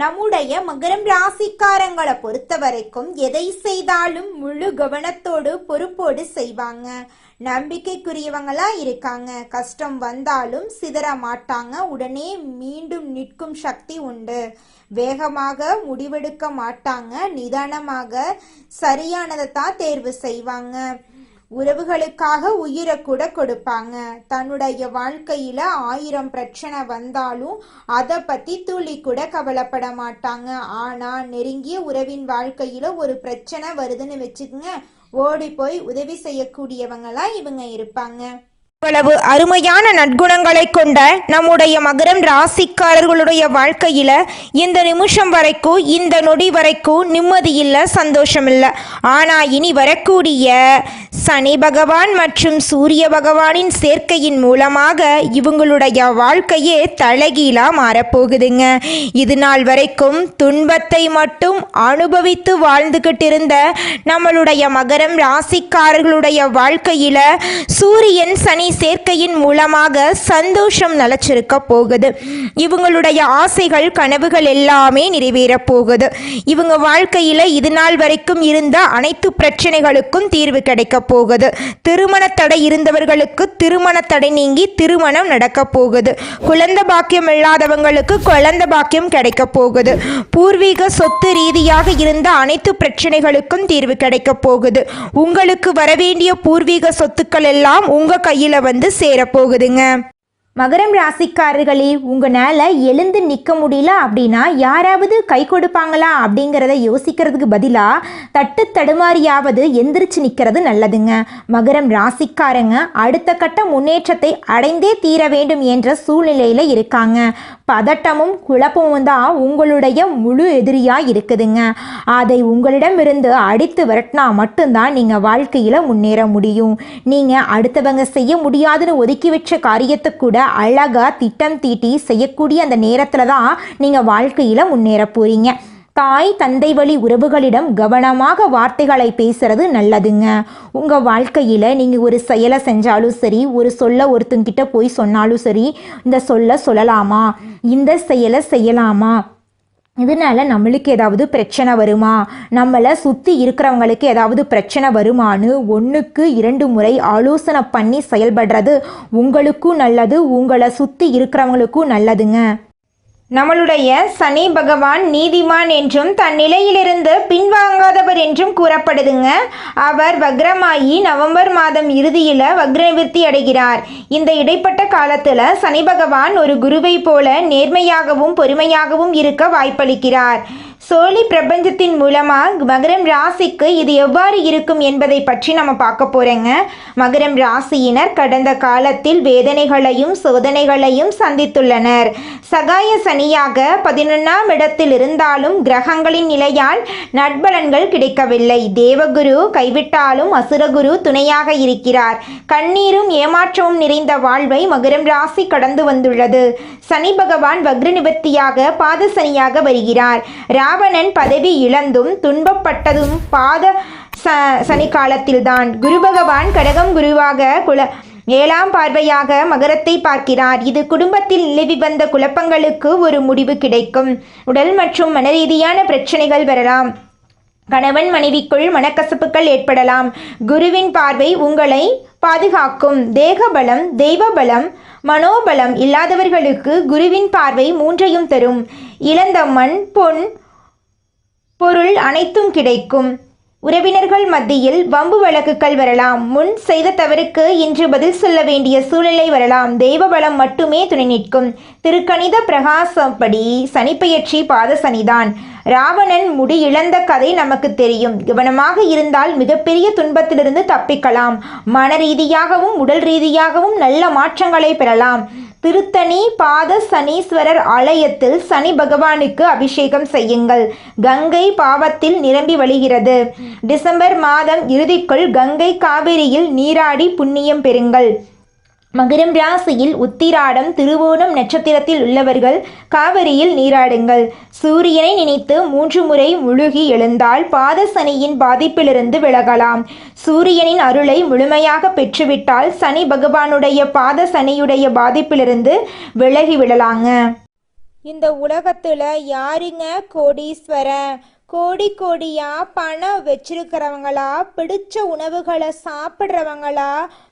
நம்முடைய மகரம் ராசிக்காரங்களை பொறுத்த வரைக்கும் எதை செய்தாலும் முழு கவனத்தோடு பொறுப்போடு செய்வாங்க. நம்பிக்கைக்குரியவங்களா இருக்காங்க. கஷ்டம் வந்தாலும் சிதற மாட்டாங்க. உடனே மீண்டும் நிற்கும் சக்தி உண்டு. வேகமாக முடிவெடுக்க மாட்டாங்க. நிதானமாக சரியானதை தான் தேர்வு செய்வாங்க. உறவுகளுக்காக உயிரை கூட கொடுப்பாங்க. தன்னுடைய வாழ்க்கையில ஆயிரம் பிரச்சனை வந்தாலும் அதை பத்தி துளி கூட கவலைப்பட மாட்டாங்க. ஆனா நெருங்கிய உறவின் வாழ்க்கையில ஒரு பிரச்சனை வருதுன்னு வச்சுக்கோங்க. ஓடி போய் உதவி செய்யக்கூடியவங்களா இவங்க இருப்பாங்க. இவ்வளவு அருமையான நற்குணங்களை கொண்ட நம்முடைய மகரம் ராசிக்காரர்களுடைய வாழ்க்கையில இந்த நிமிஷம் வரைக்கும் இந்த நொடி வரைக்கும் நிம்மதி இல்லை சந்தோஷம் இல்லை ஆனா இனி வரக்கூடிய சனி பகவான் மற்றும் சூரிய பகவானின் சேர்க்கையின் மூலமாக இவங்களுடைய வாழ்க்கையே தலைகீழா மாறப்போகுதுங்க. இது நாள் வரைக்கும் துன்பத்தை மட்டும் அனுபவித்து வாழ்ந்துகிட்டு இருந்த நம்மளுடைய மகரம் ராசிக்காரர்களுடைய வாழ்க்கையில சூரியன் சனி சேர்க்கையின் மூலமாக சந்தோஷம் நிலச்சிருக்க போகுது. இவங்களுடைய ஆசைகள் கனவுகள் எல்லாமே நிறைவேறப் போகுது. இவங்க வாழ்க்கையில இது நாள் வரைக்கும் இருந்த அனைத்து பிரச்சனைகளுக்கும் தீர்வு கிடைக்க போகுது திருமண தடை இருந்தவர்களுக்கு திருமண தடை நீங்கி திருமணம் நடக்க போகுது குழந்தை பாக்கியம் இல்லாதவங்களுக்கு குழந்தை பாக்கியம் கிடைக்க போகுது பூர்வீக சொத்து ரீதியாக இருந்த அனைத்து பிரச்சனைகளுக்கும் தீர்வு கிடைக்க போகுது உங்களுக்கு வரவேண்டிய பூர்வீக சொத்துக்கள் எல்லாம் உங்க கையில வந்து சேரப்போகுதுங்க. மகரம் ராசிக்காரர்களே உங்களால் எழுந்து நிற்க முடியல அப்படின்னா யாராவது கை கொடுப்பாங்களா அப்படிங்கிறத யோசிக்கிறதுக்கு பதிலாக தட்டு தடுமாறியாவது எந்திரிச்சு நிற்கிறது நல்லதுங்க. மகரம் ராசிக்காரங்க அடுத்த கட்ட முன்னேற்றத்தை அடைந்தே தீர வேண்டும் என்ற சூழ்நிலையில் இருக்காங்க. பதட்டமும் குழப்பமும் தான் உங்களுடைய முழு எதிரியாக இருக்குதுங்க. அதை உங்களிடமிருந்து அடித்து விரட்டினா மட்டும்தான் நீங்கள் வாழ்க்கையில் முன்னேற முடியும். நீங்கள் அடுத்தவங்க செய்ய முடியாதுன்னு ஒதுக்கி வச்ச காரியத்தை கூட அழகாக திட்டம் தீட்டி செய்யக்கூடிய அந்த நேரத்தில் தான் நீங்கள் வாழ்க்கையில் முன்னேற போகிறீங்க தாய் தந்தை வழி உறவுகளிடம் கவனமாக வார்த்தைகளை பேசுறது நல்லதுங்க. உங்கள் வாழ்க்கையில் நீங்கள் ஒரு செயலை செஞ்சாலும் சரி ஒரு சொல்ல ஒருத்தங்கிட்ட போய் சொன்னாலும் சரி இந்த சொல்ல சொல்லலாமா? இந்த செயலை செய்யலாமா? இதனால் நம்மளுக்கு ஏதாவது பிரச்சனை வருமா? நம்மளை சுற்றி இருக்கிறவங்களுக்கு ஏதாவது பிரச்சனை வருமான்னு ஒன்றுக்கு இரண்டு முறை ஆலோசனை பண்ணி செயல்படுறது உங்களுக்கும் நல்லது உங்களை சுற்றி இருக்கிறவங்களுக்கும் நல்லதுங்க. நம்மளுடைய சனி பகவான் நீதிமான் என்றும் தன் நிலையிலிருந்து பின்வாங்காதவர் என்றும் கூறப்படுதுங்க. அவர் வக்ரமாயி நவம்பர் மாதம் இறுதியில் வக்ரவிருத்தி அடைகிறார். இந்த இடைப்பட்ட காலத்தில் சனி பகவான் ஒரு குருவை போல நேர்மையாகவும் பொறுமையாகவும் இருக்க வாய்ப்பளிக்கிறார். சோழி பிரபஞ்சத்தின் மூலமாக மகரம் ராசிக்கு இது எவ்வாறு இருக்கும் என்பதை பற்றி நம்ம பார்க்க போகிறோங்க மகரம் ராசியினர் கடந்த காலத்தில் வேதனைகளையும் சோதனைகளையும் சந்தித்துள்ளனர். சகாய சனியாக பதினொன்றாம் இடத்தில் இருந்தாலும் கிரகங்களின் நிலையால் நட்பலன்கள் கிடைக்கவில்லை. தேவகுரு கைவிட்டாலும் அசுரகுரு துணையாக இருக்கிறார். கண்ணீரும் ஏமாற்றமும் நிறைந்த வாழ்வை மகரம் ராசி கடந்து வந்துள்ளது. சனி பகவான் வக்ர நிவர்த்தியாக பாத சனியாக வருகிறார். ராவணன் பதவி இழந்தும் துன்பப்பட்டதும் பாத ச சனி காலத்தில்தான் குரு பகவான் கடகம் குருவாக குல ஏழாம் பார்வையாக மகரத்தை பார்க்கிறார். இது குடும்பத்தில் நிலவி வந்த குழப்பங்களுக்கு ஒரு முடிவு கிடைக்கும். உடல் மற்றும் மனரீதியான பிரச்சனைகள் வரலாம். கணவன் மனைவிக்குள் மனக்கசப்புகள் ஏற்படலாம். குருவின் பார்வை உங்களை பாதுகாக்கும். தேகபலம் தெய்வபலம் மனோபலம் இல்லாதவர்களுக்கு குருவின் பார்வை மூன்றையும் தரும். இழந்த மண் பொன் பொருள் அனைத்தும் கிடைக்கும். உறவினர்கள் மத்தியில் வம்பு வழக்குகள் வரலாம். முன் செய்த தவறுக்கு இன்று பதில் சொல்ல வேண்டிய சூழ்நிலை வரலாம். தெய்வ பலம் மட்டுமே துணை நிற்கும். திருக்கணித பிரகாசப்படி சனிப்பெயர்ச்சி பாத சனிதான். ராவணன் முடி இழந்த கதை நமக்கு தெரியும். கவனமாக இருந்தால் மிகப்பெரிய துன்பத்திலிருந்து தப்பிக்கலாம். மன ரீதியாகவும் உடல் ரீதியாகவும் நல்ல மாற்றங்களை பெறலாம். திருத்தணி பாத சனீஸ்வரர் ஆலயத்தில் சனி பகவானுக்கு அபிஷேகம் செய்யுங்கள். கங்கை பாவத்தில் நிரம்பி வழிகிறது. டிசம்பர் மாதம் இறுதிக்குள் கங்கை காவிரியில் நீராடி புண்ணியம் பெறுங்கள். மகரம் ராசியில் உத்திராடம் திருவோணம் நட்சத்திரத்தில் உள்ளவர்கள் காவிரியில் நீராடுங்கள். சூரியனை நினைத்து மூன்று முறை முழுகி எழுந்தால் பாத சனியின் பாதிப்பிலிருந்து விலகலாம். சூரியனின் அருளை முழுமையாக பெற்றுவிட்டால் சனி பகவானுடைய பாத சனியுடைய பாதிப்பிலிருந்து விலகி விடலாங்க. இந்த உலகத்துல யாருங்க கோடீஸ்வரன் கோடி கோடியா பணம் வச்சிருக்கிறவங்களா? பிடிச்ச உணவுகளை சாப்பிட்றவங்களா?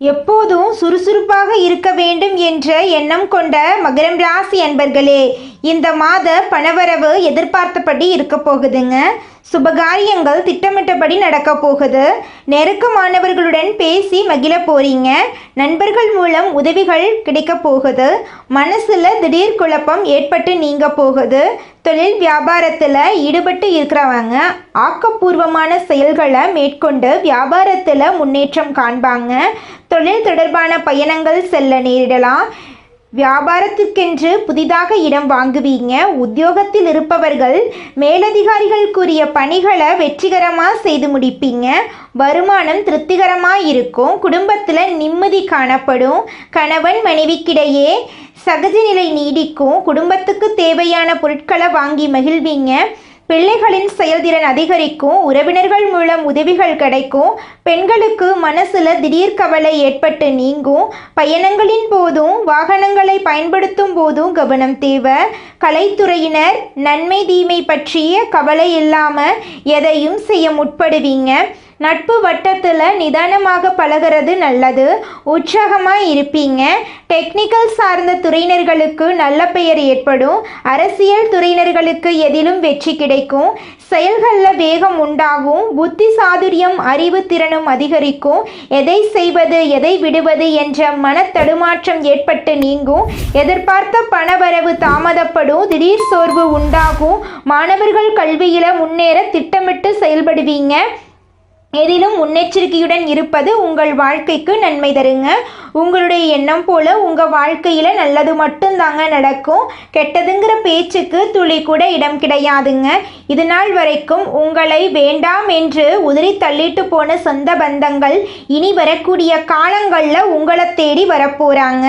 எப்போதும் சுறுசுறுப்பாக இருக்க வேண்டும் என்ற எண்ணம் கொண்ட மகரம் ராசி அன்பர்களே இந்த மாத பணவரவு எதிர்பார்த்தபடி இருக்க போகுதுங்க. சுபகாரியங்கள் திட்டமிட்டபடி நடக்க போகுது. நெருக்கமானவர்களுடன் பேசி மகிழ போறீங்க. நண்பர்கள் மூலம் உதவிகள் கிடைக்க போகுது. மனசுல திடீர் குழப்பம் ஏற்பட்டு நீங்க போகுது. தொழில் வியாபாரத்தில் ஈடுபட்டு இருக்கிறவங்க ஆக்கப்பூர்வமான செயல்களை மேற்கொண்டு வியாபாரத்தில் முன்னேற்றம் காண்பாங்க. தொழில் தொடர்பான பயணங்கள் செல்ல நேரிடலாம். வியாபாரத்திற்கென்று புதிதாக இடம் வாங்குவீங்க. உத்தியோகத்தில் இருப்பவர்கள் மேலதிகாரிகள் கூறிய பணிகளை வெற்றிகரமாக செய்து முடிப்பீங்க. வருமானம் திருப்திகரமாக இருக்கும். குடும்பத்தில் நிம்மதி காணப்படும். கணவன் மனைவிக்கிடையே சகஜ நிலை நீடிக்கும். குடும்பத்துக்கு தேவையான பொருட்களை வாங்கி மகிழ்வீங்க. பிள்ளைகளின் செயல்திறன் அதிகரிக்கும் உறவினர்கள் மூலம் உதவிகள் கிடைக்கும் பெண்களுக்கு மனசுல திடீர் கவலை ஏற்பட்டு நீங்கும் பயணங்களின் போதும் வாகனங்களை பயன்படுத்தும் போதும் கவனம் தேவை. கலைத்துறையினர் நன்மை தீமை பற்றிய கவலை இல்லாமல் எதையும் செய்ய முற்படுவீங்க. நட்பு வட்டத்தில் நிதானமாக பழகிறது நல்லது. உற்சாகமாக இருப்பீங்க. டெக்னிக்கல் சார்ந்த துறையினர்களுக்கு நல்ல பெயர் ஏற்படும். அரசியல் துறையினர்களுக்கு எதிலும் வெற்றி கிடைக்கும். செயல்களில் வேகம் உண்டாகும். புத்தி சாதுரியம் அறிவு திறனும் அதிகரிக்கும். எதை செய்வது எதை விடுவது என்ற மன தடுமாற்றம் ஏற்பட்டு நீங்கும். எதிர்பார்த்த பணவரவு தாமதப்படும். திடீர் சோர்வு உண்டாகும். மாணவர்கள் கல்வியில் முன்னேற திட்டமிட்டு செயல்படுவீங்க. எதிலும் முன்னெச்சரிக்கையுடன் இருப்பது உங்கள் வாழ்க்கைக்கு நன்மை தருங்க. உங்களுடைய எண்ணம் போல உங்கள் வாழ்க்கையில் நல்லது மட்டும்தாங்க நடக்கும். கெட்டதுங்கிற பேச்சுக்கு துளி கூட இடம் கிடையாதுங்க. இது நாள் வரைக்கும் உங்களை வேண்டாம் என்று உதிரி தள்ளிட்டு போன சொந்த பந்தங்கள் இனி வரக்கூடிய காலங்களில் உங்களை தேடி வரப்போகிறாங்க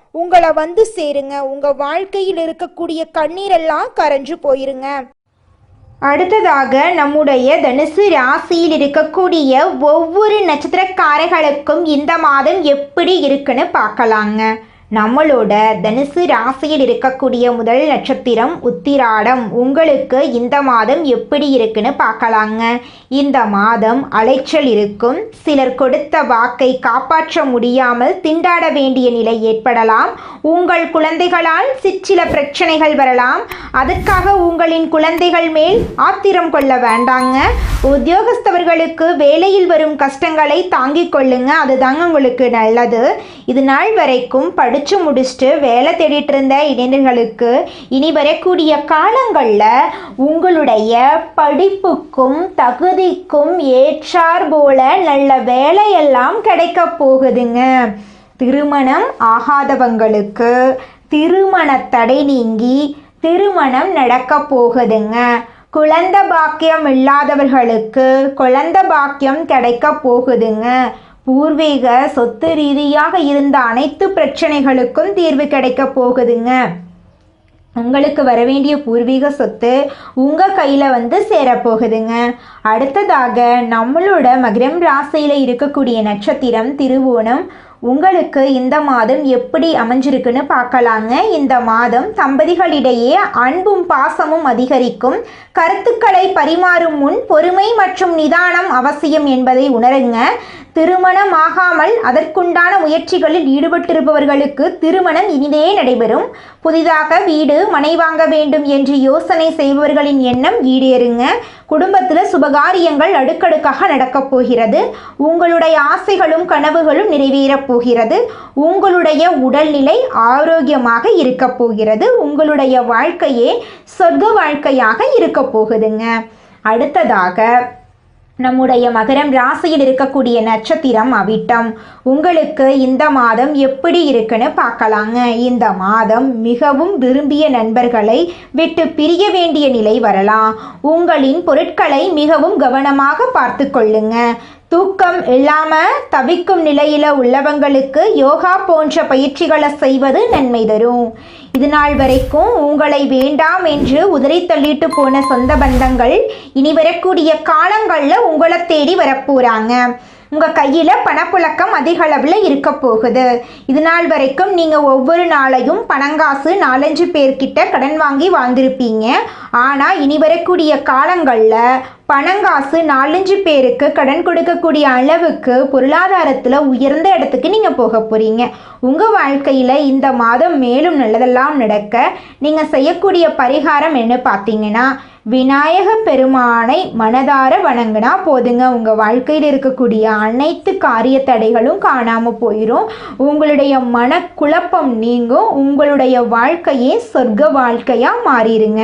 உங்களை வந்து சேருங்க. உங்க வாழ்க்கையில் இருக்கக்கூடிய கண்ணீரெல்லாம் கரைஞ்சு போயிருங்க. அடுத்ததாக நம்முடைய தனுசு ராசியில் இருக்கக்கூடிய ஒவ்வொரு நட்சத்திரக்காரர்களுக்கும் இந்த மாதம் எப்படி இருக்குன்னு பார்க்கலாங்க. நம்மளோட தனுசு ராசியில் இருக்கக்கூடிய முதல் நட்சத்திரம் உத்திராடம். உங்களுக்கு இந்த மாதம் எப்படி இருக்குன்னு பார்க்கலாங்க. இந்த மாதம் அலைச்சல் இருக்கும். சிலர் கொடுத்த வாக்கை காப்பாற்ற முடியாமல் திண்டாட வேண்டிய நிலை ஏற்படலாம். உங்கள் குழந்தைகளால் சிற்சில பிரச்சனைகள் வரலாம். அதற்காக உங்களின் குழந்தைகள் மேல் ஆத்திரம் கொள்ள வேண்டாங்க. உத்தியோகஸ்தவர்களுக்கு வேலையில் வரும் கஷ்டங்களை தாங்கிக் கொள்ளுங்க. அதுதாங்க உங்களுக்கு நல்லது. இது நாள் வரைக்கும் படு படித்து முடிச்சுட்டு வேலை தேடிட்டு இருந்த இளைஞர்களுக்கு இனி வரக்கூடிய காலங்களில் உங்களுடைய படிப்புக்கும் தகுதிக்கும் ஏற்றார் போல நல்ல வேலையெல்லாம் கிடைக்க போகுதுங்க. திருமணம் ஆகாதவங்களுக்கு திருமண தடை நீங்கி திருமணம் நடக்க போகுதுங்க. குழந்த பாக்கியம் இல்லாதவர்களுக்கு குழந்த பாக்கியம் கிடைக்க போகுதுங்க. பூர்வீக சொத்து ரீதியாக இருந்த அனைத்து பிரச்சனைகளுக்கும் தீர்வு கிடைக்க போகுதுங்க. உங்களுக்கு வரவேண்டிய பூர்வீக சொத்து உங்கள் கையில் வந்து சேரப்போகுதுங்க அடுத்ததாக நம்மளோட மகரம் ராசியில் இருக்கக்கூடிய நட்சத்திரம் திருவோணம் உங்களுக்கு இந்த மாதம் எப்படி அமைஞ்சிருக்குன்னு பார்க்கலாங்க. இந்த மாதம் தம்பதிகளிடையே அன்பும் பாசமும் அதிகரிக்கும். கருத்துக்களை பரிமாறும் முன் பொறுமை மற்றும் நிதானம் அவசியம் என்பதை உணருங்க. திருமணம் ஆகாமல் அதற்குண்டான முயற்சிகளில் ஈடுபட்டிருப்பவர்களுக்கு திருமணம் இனிதே நடைபெறும். புதிதாக வீடு மனை வாங்க வேண்டும் என்று யோசனை செய்பவர்களின் எண்ணம் ஈடேறுங்க. குடும்பத்தில் சுபகாரியங்கள் அடுக்கடுக்காக நடக்கப் போகிறது. உங்களுடைய ஆசைகளும் கனவுகளும் நிறைவேறப் போகிறது. உங்களுடைய உடல்நிலை ஆரோக்கியமாக இருக்கப் போகிறது. உங்களுடைய வாழ்க்கையே சொர்க்க வாழ்க்கையாக இருக்கப் போகுதுங்க. அடுத்ததாக நம்முடைய மகரம் ராசியில் இருக்கக்கூடிய நட்சத்திரம் அவிட்டம். உங்களுக்கு இந்த மாதம் எப்படி இருக்குன்னு பார்க்கலாங்க. இந்த மாதம் மிகவும் விரும்பிய நண்பர்களை விட்டு பிரிய வேண்டிய நிலை வரலாம். உங்களின் பொருட்களை மிகவும் கவனமாக பார்த்து கொள்ளுங்க. தூக்கம் இல்லாம தவிக்கும் நிலையில உள்ளவங்களுக்கு யோகா போன்ற பயிற்சிகளை செய்வது நன்மை தரும். இதுநாள் வரைக்கும் உங்களை வேண்டாம் என்று உதறி தள்ளிட்டு போன சொந்த பந்தங்கள் இனி வரக்கூடிய காலங்களில் உங்களை தேடி வரப்போறாங்க. உங்கள் கையில் பணப்புழக்கம் அதிக அளவில் இருக்க போகுது. இது நாள் வரைக்கும் நீங்கள் ஒவ்வொரு நாளையும் பணங்காசு நாலஞ்சு பேர்கிட்ட கடன் வாங்கி வாழ்ந்திருப்பீங்க. ஆனால் இனி வரக்கூடிய காலங்களில் பணங்காசு நாலஞ்சு பேருக்கு கடன் கொடுக்கக்கூடிய அளவுக்கு பொருளாதாரத்தில் உயர்ந்த இடத்துக்கு நீங்கள் போக போகிறீங்க உங்கள் வாழ்க்கையில் இந்த மாதம் மேலும் நல்லதெல்லாம் நடக்க நீங்கள் செய்யக்கூடிய பரிகாரம் என்ன பார்த்தீங்கன்னா விநாயக பெருமானை மனதார வணங்கினா போதுங்க. உங்கள் வாழ்க்கையில் இருக்கக்கூடிய அனைத்து காரிய தடைகளும் காணாமல் போயிடும் உங்களுடைய மனக்குழப்பம் நீங்கும். உங்களுடைய வாழ்க்கையே சொர்க்க வாழ்க்கையாக மாறிடுங்க.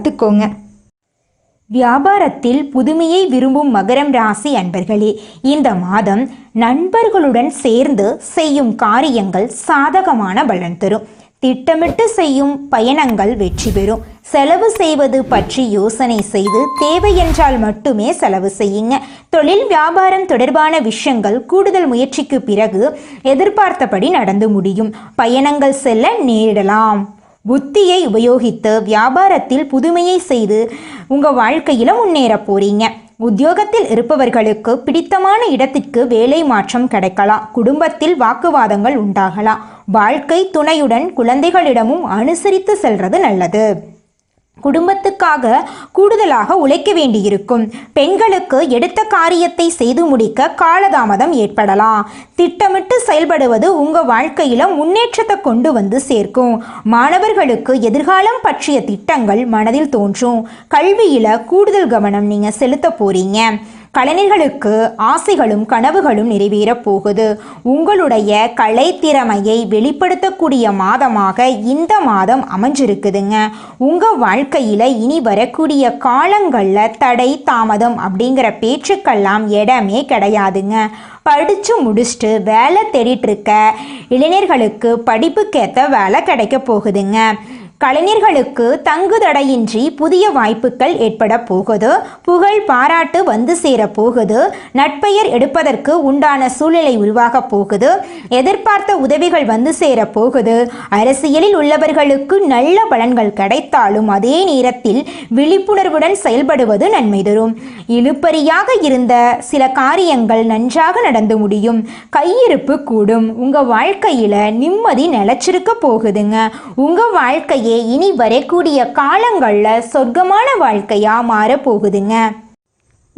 கத்துக்கோங்க வியாபாரத்தில் புதுமையை விரும்பும் மகரம் ராசி அன்பர்களே இந்த மாதம் நண்பர்களுடன் சேர்ந்து செய்யும் காரியங்கள் சாதகமான பலன் தரும். திட்டமிட்டு செய்யும் பயணங்கள் வெற்றி பெறும். செலவு செய்வது பற்றி யோசனை செய்து தேவை என்றால் மட்டுமே செலவு செய்யுங்க. தொழில் வியாபாரம் தொடர்பான விஷயங்கள் கூடுதல் முயற்சிக்கு பிறகு எதிர்பார்த்தபடி நடந்து முடியும். பயணங்கள் செல்ல நேரிடலாம். புத்தியை உபயோகித்து வியாபாரத்தில் புதுமையை செய்து உங்கள் வாழ்க்கையில் முன்னேற போறீங்க. உத்தியோகத்தில் இருப்பவர்களுக்கு பிடித்தமான இடத்திற்கு வேலை மாற்றம் கிடைக்கலாம். குடும்பத்தில் வாக்குவாதங்கள் உண்டாகலாம். வாழ்க்கை துணையுடன் குழந்தைகளிடமும் அனுசரித்து செல்வது நல்லது. குடும்பத்துக்காக கூடுதலாக உழைக்க வேண்டியிருக்கும். பெண்களுக்கு எடுத்த காரியத்தை செய்து முடிக்க காலதாமதம் ஏற்படலாம். திட்டமிட்டு செயல்படுவது உங்க வாழ்க்கையில முன்னேற்றத்தை கொண்டு வந்து சேர்க்கும். மாணவர்களுக்கு எதிர்காலம் பற்றிய திட்டங்கள் மனதில் தோன்றும். கல்வியில கூடுதல் கவனம் நீங்க செலுத்த போறீங்க. கலைஞர்களுக்கு ஆசைகளும் கனவுகளும் நிறைவேறப் போகுது. உங்களுடைய கலை திறமையை வெளிப்படுத்தக்கூடிய மாதமாக இந்த மாதம் அமைஞ்சிருக்குதுங்க. உங்கள் வாழ்க்கையில் இனி வரக்கூடிய காலங்களில் தடை தாமதம் அப்படிங்கிற பேச்சுக்கெல்லாம் இடமே கிடையாதுங்க. படித்து முடிச்சுட்டு வேலை தேடிட்டு இருக்க இளைஞர்களுக்கு படிப்புக்கேற்ற வேலை கிடைக்க போகுதுங்க. கலைஞர்களுக்கு தங்குதடையின்றி புதிய வாய்ப்புகள் ஏற்பட போகுது. புகழ் பாராட்டு வந்து சேர போகுது. நட்பெயர் எடுப்பதற்கு உண்டான சூழ்நிலை உருவாக போகுது. எதிர்பார்த்த உதவிகள் வந்து சேர போகுது. அரசியலில் உள்ளவர்களுக்கு நல்ல பலன்கள் கிடைத்தாலும் அதே நேரத்தில் விழிப்புணர்வுடன் செயல்படுவது நன்மை தரும். இழுப்பறியாக இருந்த சில காரியங்கள் நன்றாக நடந்து முடியும். கையிருப்பு கூடும். உங்க வாழ்க்கையில நிம்மதி நிலச்சிருக்க போகுதுங்க. உங்க வாழ்க்கையே இனி வரக்கூடிய காலங்களில் சொர்க்கமான வாழ்க்கையாக மாறப்போகுதுங்க.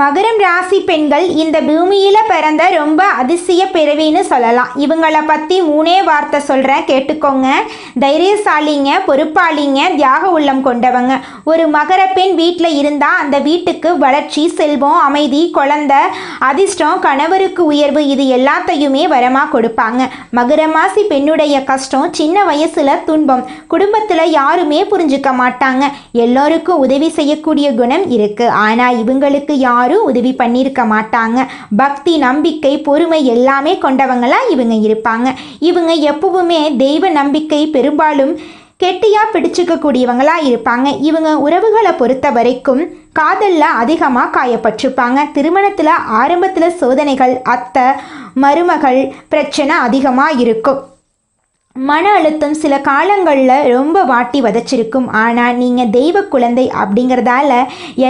மகரம் ராசி பெண்கள் இந்த பூமியில் பிறந்த ரொம்ப அதிசய பிறவின்னு சொல்லலாம். இவங்கள பற்றி மூணே வார்த்தை சொல்கிறேன் கேட்டுக்கோங்க. தைரியசாலிங்க பொறுப்பாளிங்க தியாக உள்ளம் கொண்டவங்க. ஒரு மகர பெண் வீட்டில் இருந்தால் அந்த வீட்டுக்கு வளர்ச்சி செல்வம் அமைதி குழந்த அதிர்ஷ்டம் கணவருக்கு உயர்வு இது எல்லாத்தையுமே வரமாக கொடுப்பாங்க. மகரமாசி பெண்ணுடைய கஷ்டம் சின்ன வயசில் துன்பம். குடும்பத்தில் யாருமே புரிஞ்சுக்க மாட்டாங்க. எல்லோருக்கும் உதவி செய்யக்கூடிய குணம் இருக்குது ஆனால் இவங்களுக்கு யாரும் உதவி பண்ணியிருக்க மாட்டாங்க. பக்தி நம்பிக்கை பொறுமை எல்லாமே கொண்டவங்களா இவங்க இருப்பாங்க. இவங்க எப்பவுமே தெய்வ நம்பிக்கை பெரும்பாலும் கெட்டியா பிடிச்சிக்கக்கூடியவங்களாக இருப்பாங்க. இவங்க உறவுகளை பொறுத்த வரைக்கும் காதல்ல அதிகமாக காயப்பட்டிருப்பாங்க. திருமணத்தில் ஆரம்பத்தில் சோதனைகள் அத்தை மருமகள் பிரச்சனை அதிகமாக இருக்கும். மன அழுத்தம் சில காலங்களில் ரொம்ப வாட்டி வதச்சிருக்கும். ஆனால் நீங்கள் தெய்வ குழந்தை அப்படிங்கிறதால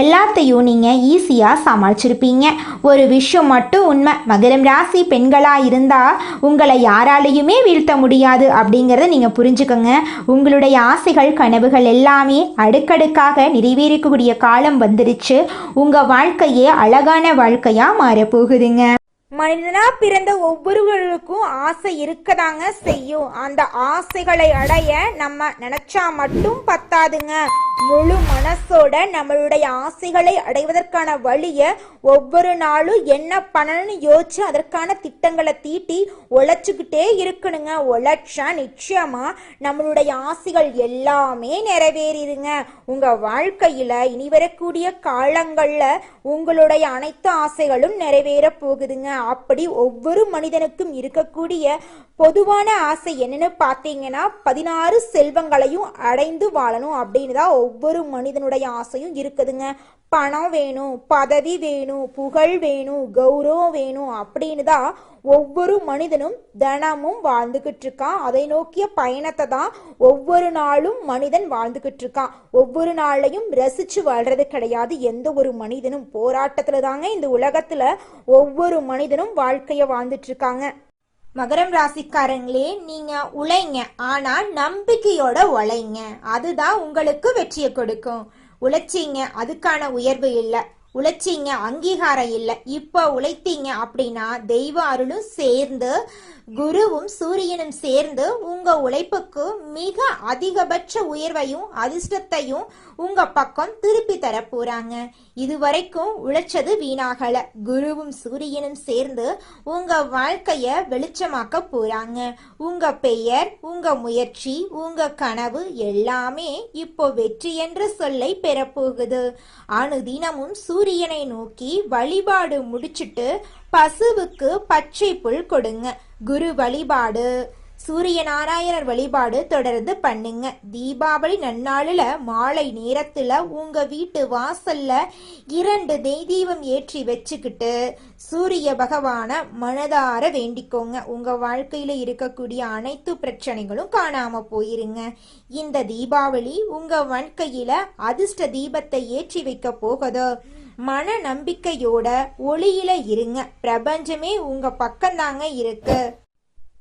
எல்லாத்தையும் நீங்கள் ஈஸியாக சமாளிச்சிருப்பீங்க. ஒரு விஷயம் மட்டும் உண்மை. மகரம் ராசி பெண்களாக இருந்தால் உங்களை யாராலையுமே வீழ்த்த முடியாது அப்படிங்கிறத நீங்கள் புரிஞ்சுக்கோங்க. உங்களுடைய ஆசைகள் கனவுகள் எல்லாமே அடுக்கடுக்காக நிறைவேறக்கூடிய காலம் வந்துருச்சு. உங்கள் வாழ்க்கையே அழகான வாழ்க்கையாக மாறப்போகுதுங்க. மனிதனா பிறந்த ஒவ்வொருவருக்கும் ஆசை இருக்கதாங்க செய்யும். அந்த ஆசைகளை அடைய நம்ம நினைச்சா மட்டும் பத்தாதுங்க. முழு மனசோட நம்மளுடைய ஆசைகளை அடைவதற்கான வழியை ஒவ்வொரு நாளும் என்ன பண்ணணும்னு யோசிச்சு அதற்கான திட்டங்களை தீட்டி உழைச்சிக்கிட்டே இருக்கணுங்க. உழைச்சா நிச்சயமா நம்மளுடைய ஆசைகள் எல்லாமே நிறைவேறிடுங்க. உங்க வாழ்க்கையில இனி வரக்கூடிய காலங்கள்ல உங்களுடைய அனைத்து ஆசைகளும் நிறைவேற போகுதுங்க. அப்படி ஒவ்வொரு மனிதனுக்கும் இருக்கக்கூடிய பொதுவான ஆசை என்னன்னு பார்த்தீங்கன்னா பதினாறு செல்வங்களையும் அடைந்து வாழணும் அப்படின்னு தான் ஒவ்வொரு மனிதனுடைய ஆசையும் இருக்குதுங்க. பணம் வேணும் பதவி வேணும் புகழ் வேணும் கௌரவம் வேணும் அப்படின்னு தான் ஒவ்வொரு மனிதனும் தினமும் வாழ்ந்துக்கிட்டு இருக்கான் அதை நோக்கிய பயணத்தை தான் ஒவ்வொரு நாளும் மனிதன் வாழ்ந்துக்கிட்டு இருக்கான் ஒவ்வொரு நாளையும் ரசிச்சு வாழ்றது கிடையாது. எந்த ஒரு மனிதனும் போராட்டத்துல தாங்க இந்த உலகத்துல ஒவ்வொரு மனிதனும் வாழ்க்கைய வாழ்ந்துட்டு இருக்காங்க மகரம் ராசிக்காரங்களே நீங்க உழைங்க. ஆனா நம்பிக்கையோட உழைங்க. அதுதான் உங்களுக்கு வெற்றியை கொடுக்கும். உழைச்சிங்க அதுக்கான உயர்வு இல்லை. உழைச்சிங்க அங்கீகாரம் இல்லை. இப்போ உழைத்தீங்க அப்படின்னா தெய்வ அருளும் சேர்ந்து குருவும் சூரியனும் சேர்ந்து உங்க உழைப்புக்கு மிக அதிகபட்ச உயர்வையும் அதிர்ஷ்டத்தையும் உங்க பக்கம் திருப்பி தர போறாங்க. இதுவரைக்கும் உழைச்சது வீணாகல. குருவும் சூரியனும் சேர்ந்து உங்க வாழ்க்கைய வெளிச்சமாக்க போறாங்க. உங்க பெயர் உங்க முயற்சி உங்க கனவு எல்லாமே இப்போ வெற்றி என்ற சொல்லை பெறப்போகுது. அணுதினமும் சூரியனை நோக்கி வழிபாடு முடிச்சிட்டு பசுவுக்கு பச்சை புல் கொடுங்க. குரு வழிபாடு. சூரிய நாராயணர் வழிபாடு தொடர்ந்து பண்ணுங்க. தீபாவளி நன்னாளில் மாலை நேரத்தில் உங்கள் வீட்டு வாசல்ல இரண்டு நெய் தீபம் ஏற்றி வச்சுக்கிட்டு சூரிய பகவான மனதார வேண்டிக்கோங்க. உங்கள் வாழ்க்கையில் இருக்கக்கூடிய அனைத்து பிரச்சனைகளும் காணாமல் போயிருங்க. இந்த தீபாவளி உங்கள் வாழ்க்கையில் அதிர்ஷ்ட தீபத்தை ஏற்றி வைக்க போகுதோ. மன நம்பிக்கையோட ஒளியில இருங்க. பிரபஞ்சமே உங்க பக்கம்தாங்க இருக்கு.